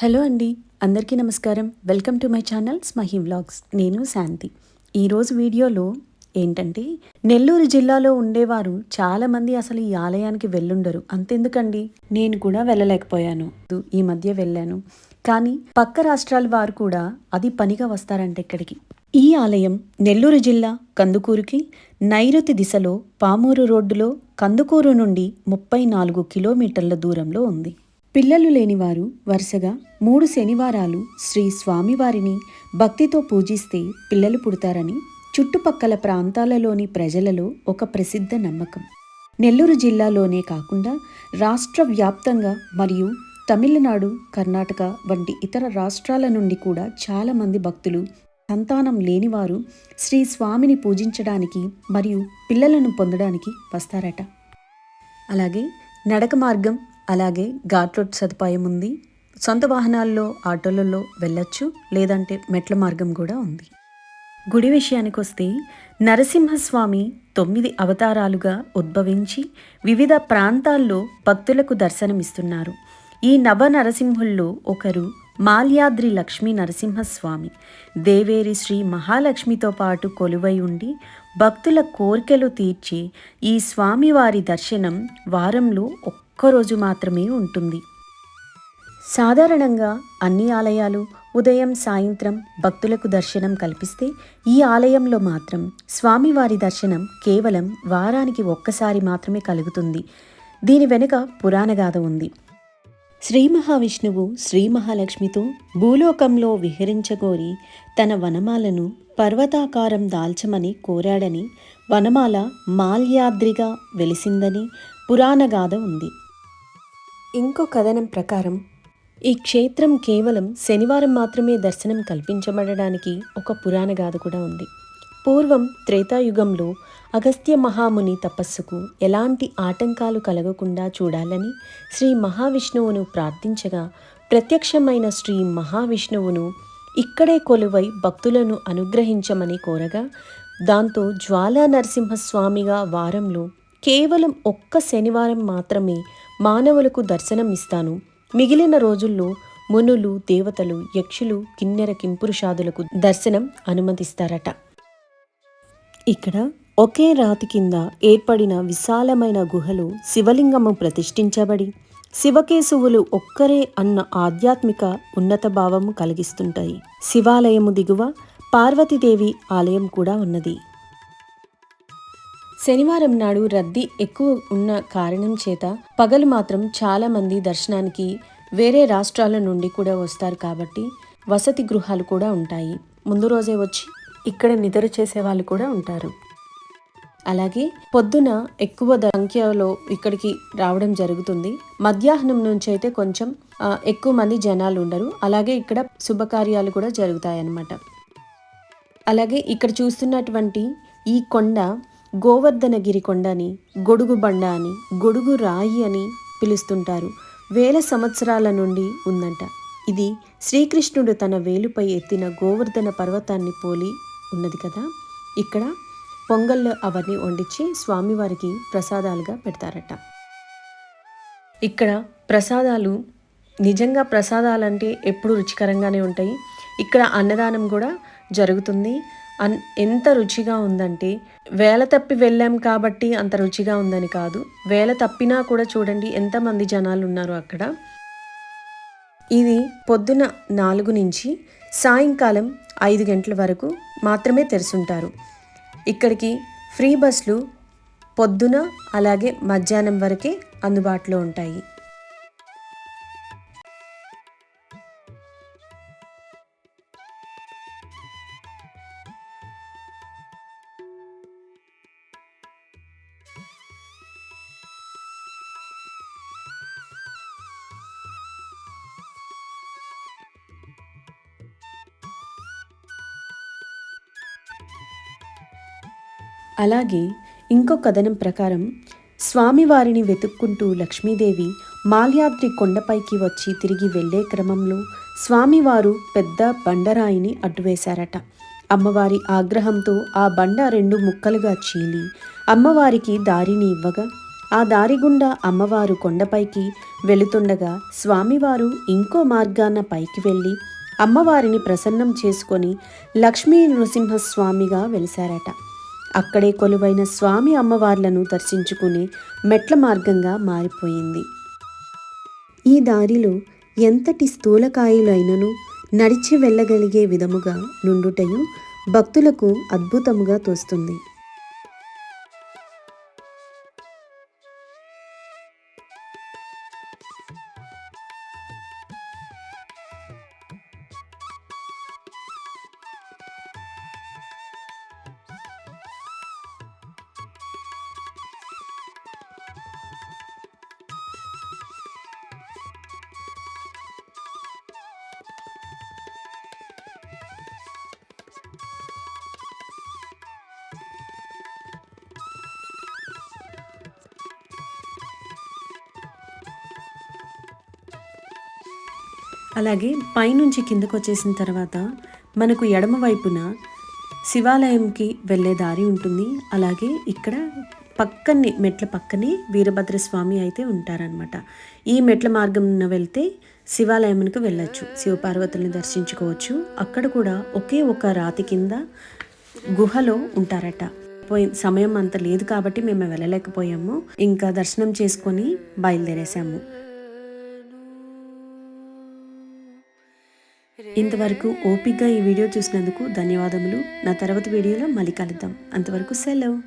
Hello అండి అందరికీ నమస్కారం. Welcome to my channel Smahi vlogs. నేను శాంతి. ఈరోజు వీడియోలో ఏంటంటే నెల్లూరు జిల్లాలో ఉండేవారు చాలామంది అసలు ఈ ఆలయానికి వెళ్ళుండరు. అంతెందుకండి? నేను కూడా వెళ్ళలేకపోయాను. ఈ మధ్య వెళ్ళాను. కానీ పక్క రాష్ట్రాల వారు కూడా అది పనిగా వస్తారంట ఇక్కడికి. ఈ ఆలయం నెల్లూరు జిల్లా కందుకూరుకి నైరుతి దిశలో పామూరు రోడ్డులో కందుకూరు నుండి ముప్పై నాలుగు కిలోమీటర్ల దూరంలో ఉంది. పిల్లలు లేనివారు వరుసగా మూడు శనివారాలు శ్రీ స్వామివారిని భక్తితో పూజిస్తే పిల్లలు పుడతారని చుట్టుపక్కల ప్రాంతాలలోని ప్రజలలో ఒక ప్రసిద్ధ నమ్మకం. నెల్లూరు జిల్లాలోనే కాకుండా రాష్ట్ర వ్యాప్తంగా మరియు తమిళనాడు కర్ణాటక వంటి ఇతర రాష్ట్రాల నుండి కూడా చాలామంది భక్తులు సంతానం లేనివారు శ్రీ స్వామిని పూజించడానికి మరియు పిల్లలను పొందడానికి వస్తారట. అలాగే నడక మార్గం అలాగే ఘాట్ రోడ్ సదుపాయం ఉంది. సొంత వాహనాల్లో ఆటోలలో వెళ్ళొచ్చు లేదంటే మెట్ల మార్గం కూడా ఉంది. గుడి విషయానికి వస్తే నరసింహస్వామి తొమ్మిది అవతారాలుగా ఉద్భవించి వివిధ ప్రాంతాల్లో భక్తులకు దర్శనమిస్తున్నారు. ఈ నవ నరసింహుల్లో ఒకరు మాల్యాద్రి లక్ష్మీ నరసింహస్వామి. దేవేరి శ్రీ మహాలక్ష్మితో పాటు కొలువై ఉండి భక్తుల కోరికలు తీర్చి ఈ స్వామివారి దర్శనం వారంలో ఒక్కరోజు మాత్రమే ఉంటుంది. సాధారణంగా అన్ని ఆలయాలు ఉదయం సాయంత్రం భక్తులకు దర్శనం కల్పిస్తే ఈ ఆలయంలో మాత్రం స్వామివారి దర్శనం కేవలం వారానికి ఒక్కసారి మాత్రమే కలుగుతుంది. దీని వెనుక పురాణగాథ ఉంది. శ్రీ మహావిష్ణువు శ్రీ మహాలక్ష్మితో భూలోకంలో విహరించగోరి తన వనమాలను పర్వతాకారం దాల్చమని కోరాడని వనమాల మాల్యాద్రిగా వెలిసిందని పురాణగాథ ఉంది. ఇంకో కథనం ప్రకారం ఈ క్షేత్రం కేవలం శనివారం మాత్రమే దర్శనం కల్పించబడడానికి ఒక పురాణ గాథ కూడా ఉంది. పూర్వం త్రేతాయుగంలో అగస్త్య మహాముని తపస్సుకు ఎలాంటి ఆటంకాలు కలగకుండా చూడాలని శ్రీ మహావిష్ణువును ప్రార్థించగా ప్రత్యక్షమైన శ్రీ మహావిష్ణువును ఇక్కడే కొలువై భక్తులను అనుగ్రహించమని కోరగా దాంతో జ్వాలా నరసింహస్వామిగా వారంలో కేవలం ఒక్క శనివారం మాత్రమే మానవులకు దర్శనం ఇస్తాను. మిగిలిన రోజుల్లో మునులు దేవతలు యక్షులు కిన్నెర కింపురుషాదులకు దర్శనం అనుమతిస్తారట. ఇక్కడ ఒకే రాతి కింద ఏర్పడిన విశాలమైన గుహలు శివలింగము ప్రతిష్ఠించబడి శివకేశవులు ఒక్కరే అన్న ఆధ్యాత్మిక ఉన్నత భావము కలిగిస్తుంటాయి. శివాలయము దిగువ పార్వతీదేవి ఆలయం కూడా ఉన్నది. శనివారం నాడు రద్దీ ఎక్కువ ఉన్న కారణం చేత పగలు మాత్రం చాలా మంది దర్శనానికి వేరే రాష్ట్రాల నుండి కూడా వస్తారు కాబట్టి వసతి గృహాలు కూడా ఉంటాయి. ముందు రోజే వచ్చి ఇక్కడ నిద్ర చేసే వాళ్ళు కూడా ఉంటారు. అలాగే పొద్దున ఎక్కువ సంఖ్యలో ఇక్కడికి రావడం జరుగుతుంది. మధ్యాహ్నం నుంచి అయితే కొంచెం ఎక్కువ మంది జనాలు ఉండరు. అలాగే ఇక్కడ శుభకార్యాలు కూడా జరుగుతాయి అన్నమాట అలాగే ఇక్కడ చూస్తున్నటువంటి ఈ కొండ గోవర్ధనగిరి కొండని గొడుగు బండ అని గొడుగు రాయి అని పిలుస్తుంటారు. వేల సంవత్సరాల నుండి ఉందంట. ఇది శ్రీకృష్ణుడు తన వేలుపై ఎత్తిన గోవర్ధన పర్వతాన్ని పోలి ఉన్నది కదా? ఇక్కడ పొంగల్లో అవన్నీ వండించి స్వామివారికి ప్రసాదాలుగా పెడతారట. ఇక్కడ ప్రసాదాలు నిజంగా ప్రసాదాలంటే ఎప్పుడు రుచికరంగానే ఉంటాయి. ఇక్కడ అన్నదానం కూడా జరుగుతుంది. అన్ ఎంత రుచిగా ఉందంటే వేల తప్పి వెళ్ళాం కాబట్టి అంత రుచిగా ఉందని కాదు. వేల తప్పినా కూడా చూడండి ఎంతమంది జనాలు ఉన్నారు అక్కడ. ఇది పొద్దున నాలుగు నుంచి సాయంకాలం ఐదు గంటల వరకు మాత్రమే తెరుచుంటారు ఇక్కడికి ఫ్రీ బస్సులు పొద్దున అలాగే మధ్యాహ్నం వరకే అందుబాటులో ఉంటాయి. అలాగే ఇంకో కథనం ప్రకారం స్వామివారిని వెతుక్కుంటూ లక్ష్మీదేవి మాల్యాద్రి కొండపైకి వచ్చి తిరిగి వెళ్ళే క్రమంలో స్వామివారు పెద్ద బండరాయిని అడ్డువేశారట. అమ్మవారి ఆగ్రహంతో ఆ బండ రెండు ముక్కలుగా చీలి అమ్మవారికి దారిని ఇవ్వగా ఆ దారి గుండా అమ్మవారు కొండపైకి వెళుతుండగా స్వామివారు ఇంకో మార్గాన పైకి వెళ్ళి అమ్మవారిని ప్రసన్నం చేసుకొని లక్ష్మీ నృసింహస్వామిగా వెలిశారట. అక్కడే కొలువైన స్వామి అమ్మవార్లను దర్శించుకుని మెట్ల మార్గంగా మారిపోయింది. ఈ దారిలో ఎంతటి స్థూలకాయులైనను నడిచి వెళ్ళగలిగే విధముగా నుండుటయు భక్తులకు అద్భుతముగా తోస్తుంది. అలాగే పైనుంచి కిందకు వచ్చేసిన తర్వాత మనకు ఎడమ వైపున శివాలయంకి వెళ్ళే దారి ఉంటుంది. అలాగే ఇక్కడ పక్కనే మెట్ల పక్కనే వీరభద్రస్వామి అయితే ఉంటారనమాట ఈ మెట్ల మార్గం వెళ్తే శివాలయంకి వెళ్ళొచ్చు. శివపార్వతుల్ని దర్శించుకోవచ్చు. అక్కడ కూడా ఒకే ఒక రాతి కింద గుహలో ఉంటారట. పోయి సమయం అంత లేదు కాబట్టి మేము వెళ్ళలేకపోయాము. ఇంకా దర్శనం చేసుకొని బయలుదేరేసాము ఇంతవరకు ఓపిక్గా ఈ వీడియో చూసినందుకు ధన్యవాదములు. నా తర్వాత వీడియోలో మళ్ళీ కలుద్దాం. అంతవరకు సెలవు.